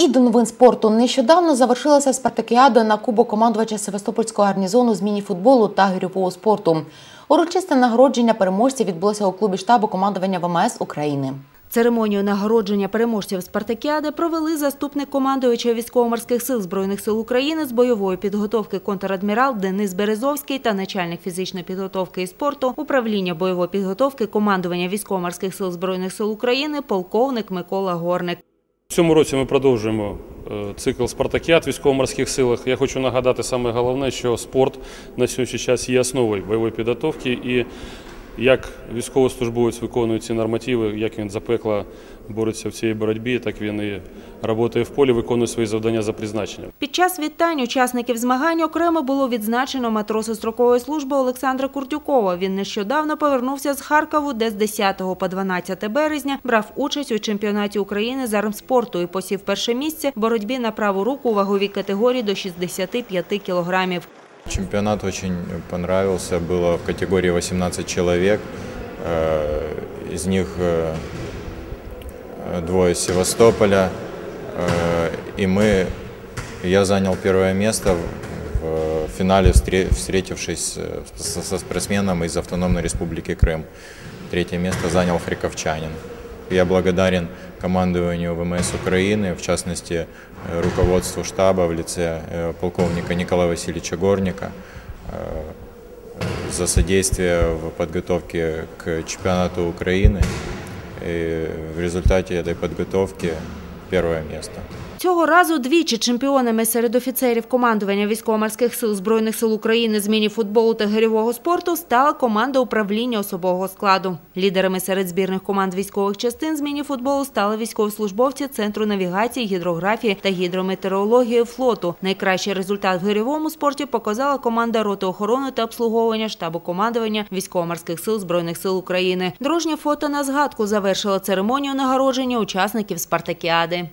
І до новин спорту нещодавно завершилася спартакіада на кубок командувача Севастопольського гарнізону з міні-футболу та гірьового спорту. Урочисте нагородження переможців відбулося у клубі штабу командування ВМС України. Церемонію нагородження переможців спартакіади провели заступник командуюча військово-морських сил Збройних сил України з бойової підготовки контрадмірал Денис Березовський та начальник фізичної підготовки і спорту управління бойової підготовки командування військово-морських сил Збройних сил України полковник Микола Горник. Цьому році ми продовжуємо е, цикл спартакіат військово-морських силах. Я хочу нагадати саме головне, що спорт на сьогоднішній час є основою бойової підготовки і як військовослужбовець виконує ці нормативи, як він запекло бореться в цій боротьбі, так він і працює в полі, виконує свої завдання за призначенням. Під час вітань учасників змагань окремо було відзначено матроса строкової служби Олександра Курдюкова. Він нещодавно повернувся з Харкову, де з 10 по 12 березня брав участь у чемпіонаті України з армспорту і посів перше місце в боротьбі на праву руку у ваговій категорії до 65 кілограмів. Чемпионат очень понравился. Было в категории 18 человек. Э, Из них э, двое Севастополя. Э, И мы, я занял первое место в финале, встре- встретившись со спортсменом из Автономной Республики Крым. Третье место занял харьковчанин. Я благодарен командованию ВМС Украины, в частности, э, руководству штаба в лице э, полковника Николая Васильевича Горника э, за содействие в подготовке к чемпионату Украины. И в результате этой подготовки первое место. Цього разу двічі чемпіонами серед офіцерів командування військово-морських сил Збройних сил України з міні-футболу та гирьового спорту стала команда управління особового складу. Лідерами серед збірних команд військових частин з міні-футболу стали військовослужбовці Центру навігації, гідрографії та гідрометеорології флоту. Найкращий результат в гирьовому спорті показала команда роти охорони та обслуговування штабу командування військово-морських сил Збройних сил України. Дружнє фото на згадку завершило церемонію нагородження учасників спартакіади.